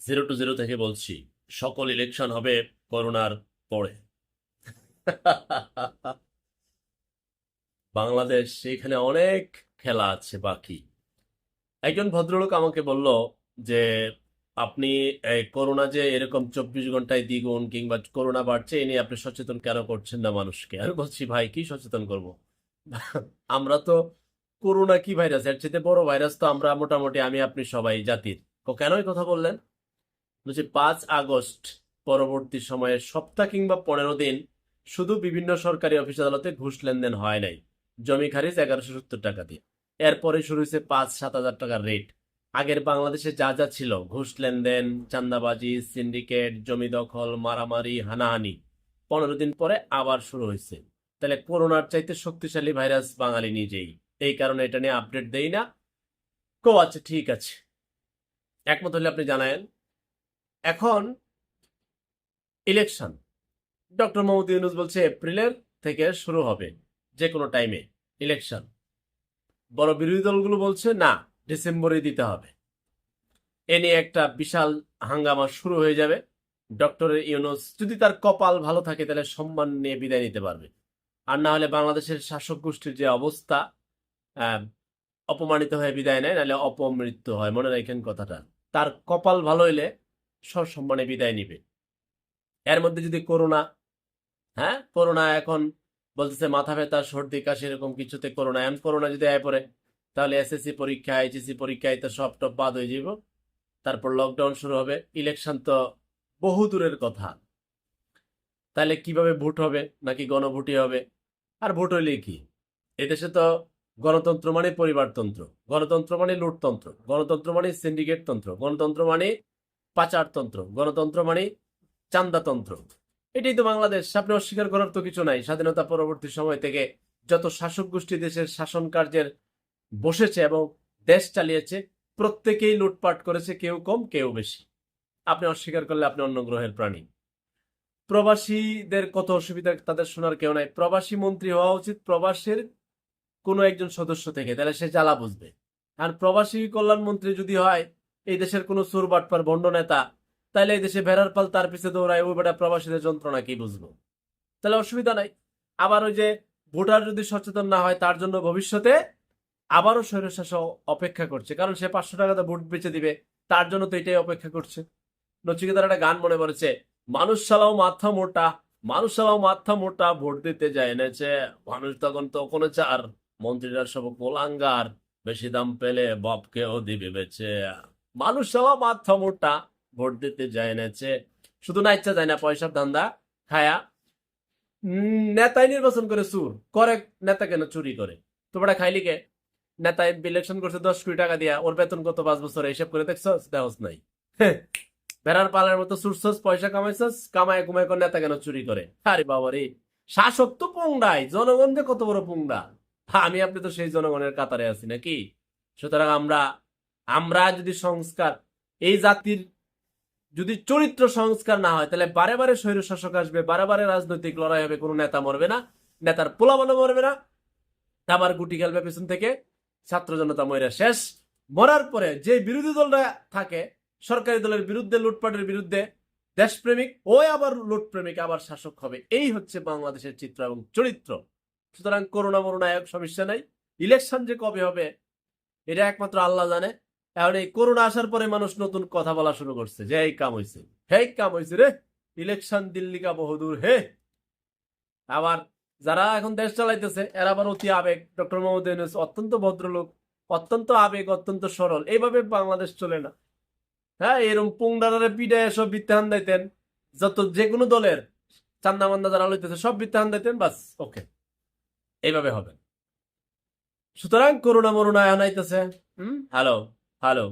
Zero two zero থেকে বলছি, সকল ইলেকশন হবে করোনার পরে। বাংলাদেশ এখানে অনেক খেলা আছে বাকি। একজন ভদ্রলোক আমাকে বলল যে, আপনি করোনা যে এরকম চব্বিশ ঘন্টায় দ্বিগুণ কিংবা করোনা বাড়ছে, এ নিয়ে আপনি সচেতন কেন করছেন না মানুষকে? আমি বলছি, ভাই, কি সচেতন করব? আমরা তো করোনা কি ভাইরাস? এর চেয়ে বড় ভাইরাস তো আমরা মোটামুটি, আমি, আপনি সবাই জাতির। তো কেন কথা বললেন? বলছি পাঁচ আগস্ট পরবর্তী সময়ে, সপ্তাহ কিংবা পনেরো দিন শুধু বিভিন্ন সরকারি অফিস আদালতে ঘুষ লেনদেন হয় নাই। জমি খারিজ এগারোশো সত্তর টাকা দিয়ে। এরপরে শুরু হয়েছে পাঁচ, সাত হাজার টাকার রেট। আগের বাংলাদেশে যা যা ছিল, ঘুষ লেনদেন চান্দাবাজি সিন্ডিকেট, জমি দখল, মারামারি, হানাহানি, পনেরো দিন পরে আবার শুরু হয়েছে। তাহলে করোনার চাইতে শক্তিশালী ভাইরাস বাঙালি নিজেই। এই কারণে এটা নিয়ে আপডেট দেই না। কো আচ্ছা ঠিক আছে। একমত হলে আপনি জানায়েন। এখন ইলেকশন ডক্টর মোহাম্মদ ইউনুস বলছে এপ্রিলের থেকে শুরু হবে যে কোনো টাইমে ইলেকশন বড় বিরোধী দলগুলো বলছে, না ডিসেম্বরে দিতে হবে। এ নিয়ে একটা বিশাল হাঙ্গামা শুরু হয়ে যাবে। ডক্টর ইউনুস যদি তার কপাল ভালো থাকে, তাহলে সম্মান নিয়ে বিদায় নিতে পারবে। আর না হলে বাংলাদেশের শাসক গোষ্ঠীর যে অবস্থা অপমানিত হয়ে বিদায় নেয়, নাহলে অপমৃত্যু হয়। মনে রাখেন কথাটা। তার কপাল ভালো হইলে সসম্মানে বিদায় নিবে। এর মধ্যে যদি করোনা হ্যাঁ? করোনা এখন বলতেছে মাথা ব্যথা, সর্দি, কাশি এরকম কিছুতে করোনা এমন করোনা যদি আয় পড়ে, তাহলে এসএসসি পরীক্ষা এইচএসসি পরীক্ষায় তো সব টপ বাদ হয়ে যাব তারপর লকডাউন শুরু হবে। ইলেকশন তো বহু দূরের কথা। তাহলে কীভাবে ভোট হবে? নাকি গণভোটই হবে? আর ভোট হইলে কি? এদেশে তো গণতন্ত্র মানে পরিবারতন্ত্র। গণতন্ত্র মানে লুটতন্ত্র গণতন্ত্র মানে সিন্ডিকেট তন্ত্র। গণতন্ত্র মানে পাচারতন্ত্র, গণতন্ত্র মানে চান্দাতন্ত্র। এটাই তো বাংলাদেশ। আপনি অস্বীকার করার তো কিছু নাই। স্বাধীনতা পরবর্তী সময় থেকে যত শাসক গোষ্ঠী দেশের শাসন কার্যের বসেছে এবং দেশ চালিয়েছে, প্রত্যেকেই লুটপাট করেছে, কেউ কম, কেউ বেশি। আপনি অস্বীকার করলে আপনি অন্য গ্রহের প্রাণী। প্রবাসীদের কত অসুবিধা তাদের শোনার কেউ নাই। প্রবাসী মন্ত্রী হওয়া উচিত প্রবাসের কোনো একজন সদস্য থেকে, তাহলে সে জ্বালা বুঝবে। আর প্রবাসী কল্যাণ মন্ত্রী যদি হয় এই দেশের কোনো সুর বাটপার ভণ্ড নেতা তাহলে এই দেশে ভেড়ার পাল তার পিছে দৌড়ায়, ওই বেটা প্রবাসীদের যন্ত্রণা কি বুঝব? তাহলে অসুবিধা নাই। আবার ওই যে ভোটার যদি সচেতন না হয়, তার জন্য ভবিষ্যতে আবারও স্বৈরশাসক অপেক্ষা করছে। কারণ সে পাঁচশো টাকাতে ভোট বেচে দিবে, তার জন্য তো এটাই অপেক্ষা করছে। নচিকেতার একটা গান মনে পড়েছে, মানুষ সালাও মাথা মোটা, মানুষ সালাও মাথা মোটা, ভোট দিতে যায় এনেছে মানুষ তখন তো কোনো চার মন্ত্রীরা সব কোলাঙ্গার, বেশি দাম পেলে বাপকেও দিবে বেচে। মানুষ সালাও মাথা মোটা ভোট দিতে যায় এনেছে শুধু না ইচ্ছা যায় না পয়সার ধান্দা খায়া। নেতাই নির্বাচন করে চুর করে নেতা কেন চুরি করে? তোমরা খাইলি কে? নেতা ইলেকশন করছে দশ কোটি টাকা দিয়া ওর বেতন কত পাঁচ বছর হিসাব করে দেখছস? দেহস নাই। হ্যাঁ, ভেড়ার পালার মতো চুরছস পয়সা কামাইছস কামায় কুমায় করে নেতা কেন চুরি করে? আরে বাবা রে শাসক তো পুংডাই জনগণ যে কত বড় পুংডা। আমি আপনি তো সেই জনগণের কাতারে আছি নাকি? সুতরাং আমরা আমরা যদি সংস্কার, এই জাতির যদি চরিত্র সংস্কার না হয়, তাহলে বারে বারে স্বৈর শাসক আসবে, বারে বারে রাজনৈতিক লড়াই হবে, কোনো নেতা মরবে না, নেতার পোলাবানো মরবে না। আবার গুটি খেলবে পেছন থেকে, ছাত্র জনতা ময়রা শেষ। মরার পরে যে বিরোধী দলরা থাকে, সরকারি দলের বিরুদ্ধে, লুটপাটের বিরুদ্ধে, দেশপ্রেমিক, ওই আবার লুটপ্রেমিক, আবার শাসক হবে। এই হচ্ছে বাংলাদেশের চিত্র এবং চরিত্র। সুতরাং করোনা মরোনা এক সমস্যা নাই। ইলেকশন যে কবে হবে, এটা একমাত্র আল্লাহ জানে। এখন এই করোনা আসার পরে মানুষ নতুন কথা বলা শুরু করছে যে, এই কাম হয়েছে হে কাম হয়েছে রে। ইলেকশন দিল্লি কা বহুদূর, হে। আবার যারা এখন দেশ চালাইতেছে, এরা আবার অতি আবেগ। ডক্টর মোহাম্মদ ইউনূস অত্যন্ত ভদ্রলোক, অত্যন্ত আবেগ, অত্যন্ত সরল। এইভাবে বাংলাদেশ চলে না। হ্যাঁ এরকম পুংডারে পিডে সব বিত্তাহান দিতেন। যত যে কোনো দলের চান্দা মান্দা যারা লইতেছে, সব বিত্তাহান দিতেন, বাস, ওকে। এইভাবে হবে। সুতরাং করোনা মরুনা আনাইতেছে হুম, হ্যালো। হ্যালো